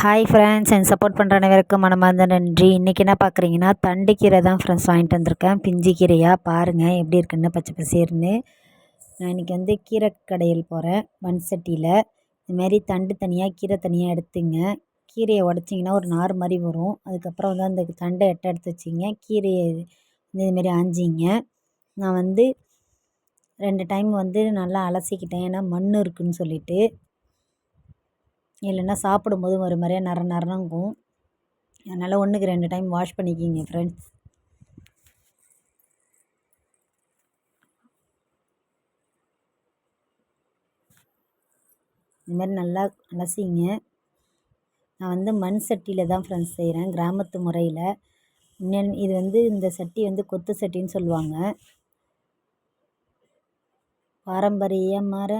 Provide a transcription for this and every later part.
Hi friends என் support பண்ணுற அனைவருக்கும் மனமார்ந்த நன்றி. இன்றைக்கி என்ன பார்க்குறீங்கன்னா தண்டுக்கீரை தான் ஃப்ரெண்ட்ஸ் வாங்கிட்டு வந்திருக்கேன். பிஞ்சு கீரையாக பாருங்கள் எப்படி இருக்குன்னு பச்சை பசேர்னு நான் இன்றைக்கி வந்து கீரை கடையில் போகிறேன் மண் சட்டியில். இதுமாரி தண்டு தனியாக கீரை தனியாக எடுத்துங்க. கீரையை உடச்சிங்கன்னா ஒரு நார் மாதிரி வரும். அதுக்கப்புறம் வந்து அந்த தண்டை எட்ட எடுத்து வச்சிங்க. கீரையை இதுமாரி ஆஞ்சிங்க நான் வந்து ரெண்டு டைம் வந்து நல்லா அலசிக்கிட்டேன். ஏன்னா மண் இருக்குதுன்னு சொல்லிவிட்டு இல்லைன்னா சாப்பிடும்போது ஒரு மாதிரியா நர நரங்கும் அதனால் ஒன்றுக்கு ரெண்டு டைம் வாஷ் பண்ணிக்கிங்க ஃப்ரெண்ட்ஸ் இந்த மாதிரி நல்லா அலசிங்க. நான் வந்து மண் சட்டியில் தான் ஃப்ரெண்ட்ஸ் செய்கிறேன் கிராமத்து முறையில். இது வந்து இந்த சட்டி வந்து கொத்து சட்டின்னு சொல்லுவாங்க. பாரம்பரியமாக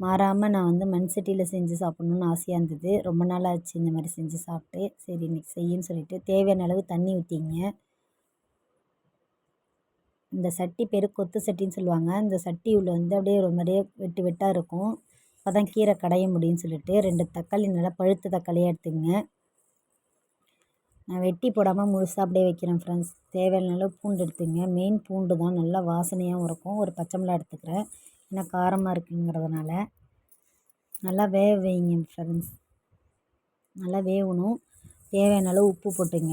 மாறாமல் நான் வந்து மண் சட்டியில் செஞ்சு சாப்பிட்ணுன்னு ஆசையாக இருந்தது. ரொம்ப நாள் ஆச்சு இந்த மாதிரி செஞ்சு சாப்பிட்டு. சரி இன்றைக்கி செய்யுன்னு சொல்லிட்டு தேவையான அளவு தண்ணி ஊற்றிங்க இந்த சட்டி பேர் கொத்து சட்டின்னு சொல்லுவாங்க. இந்த சட்டி உள்ள வந்து அப்படியே ஒரு மாதிரியே வெட்டு வெட்டாக இருக்கும். அப்போ தான் கீரை கடைய முடியும்னு சொல்லிட்டு ரெண்டு தக்காளி நல்லா பழுத்த தக்காளியாக எடுத்துங்க. நான் வெட்டி போடாமல் முழுசாக அப்படியே வைக்கிறேன் ஃப்ரெண்ட்ஸ் தேவையான அளவு பூண்டு எடுத்துங்க. மெயின் பூண்டு தான். நல்லா வாசனையாகவும் இருக்கும். ஒரு பச்சை மிளகா எடுத்துக்கிறேன். ஏன்னா காரமாக இருக்குங்கிறதுனால நல்லா வேக வைங்க ஃப்ரெண்ட்ஸ் நல்லா வேகணும். தேவையான அளவு உப்பு போட்டுங்க.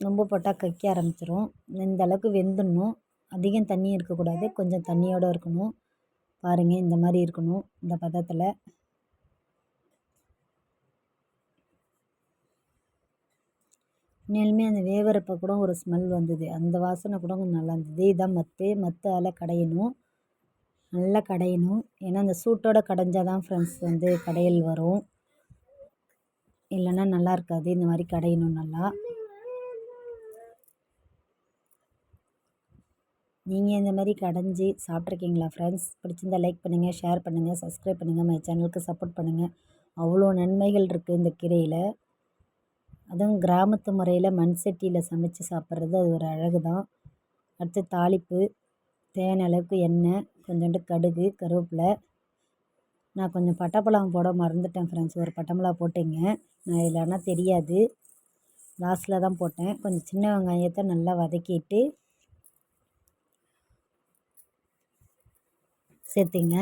ரொம்ப போட்டால் கக்க ஆரம்பிச்சிரும். இந்த அளவுக்கு வெந்துடணும். அதிகம் தண்ணி இருக்கக்கூடாது. கொஞ்சம் தண்ணியோடு இருக்கணும். பாருங்கள் இந்த மாதிரி இருக்கணும். இந்த பதத்தில். உண்மையாலுமே அந்த வேவறப்போ கூட ஒரு ஸ்மெல் வந்தது. அந்த வாசனை கூட கொஞ்சம் நல்லா இருந்தது. இதுதான் மத்து மத்தால் கடையணும். நல்லா கடையணும். ஏன்னா அந்த சூட்டோட கடைஞ்சால் தான் ஃப்ரெண்ட்ஸ் வந்து கடையல் வரும். இல்லைன்னா நல்லா இருக்காது. இந்த மாதிரி கடையணும் நல்லா. நீங்கள் இந்த மாதிரி கடைஞ்சி சாப்பிட்ருக்கீங்களா ஃப்ரெண்ட்ஸ் பிடிச்சிருந்தா லைக் பண்ணுங்கள் ஷேர் பண்ணுங்கள் சப்ஸ்கிரைப் பண்ணுங்கள் மை சேனலுக்கு சப்போர்ட் பண்ணுங்கள் அவ்வளோ நன்மைகள் இருக்குது இந்த கீரையில். அதுவும் கிராமத்து முறையில் மண் சட்டியில் சமைச்சி சாப்பிட்றது அது ஒரு அழகு தான் அடுத்து தாளிப்பு தேவையான அளவுக்கு எண்ணெய் கொஞ்சோண்டு கடுகு கருவேப்பிலை. நான் கொஞ்சம் பட்டைப்பழம் போட மறந்துட்டேன் ஃப்ரெண்ட்ஸ் ஒரு பட்டை போட்டேங்க. நான் இல்லைனா தெரியாது. லாஸ்ட்டில் தான் போட்டேன். கொஞ்சம் சின்ன வெங்காயத்தை நல்லா வதக்கிட்டு சேர்த்துங்க.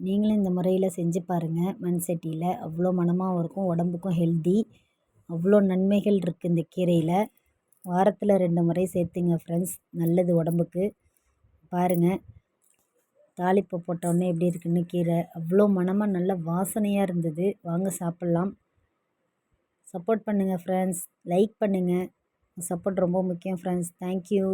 நீங்களும் இந்த முறையில் செஞ்சு பாருங்கள் மண் சட்டியில் அவ்வளோ மணமாகவும் இருக்கும் உடம்புக்கும் ஹெல்தி அவ்வளோ நன்மைகள் இருக்குது இந்த கீரையில். வாரத்தில் ரெண்டு முறை சேர்த்துங்க ஃப்ரெண்ட்ஸ் நல்லது உடம்புக்கு. பாருங்கள் தாளிப்பு போட்டோடனே எப்படி இருக்குன்னு கீரை. அவ்வளோ மணமாக நல்ல வாசனையாக இருந்தது. வாங்க சாப்பிட்லாம். சப்போர்ட் பண்ணுங்கள் ஃப்ரெண்ட்ஸ் லைக் பண்ணுங்கள் சப்போர்ட் ரொம்ப முக்கியம் ஃப்ரெண்ட்ஸ் தேங்க்யூ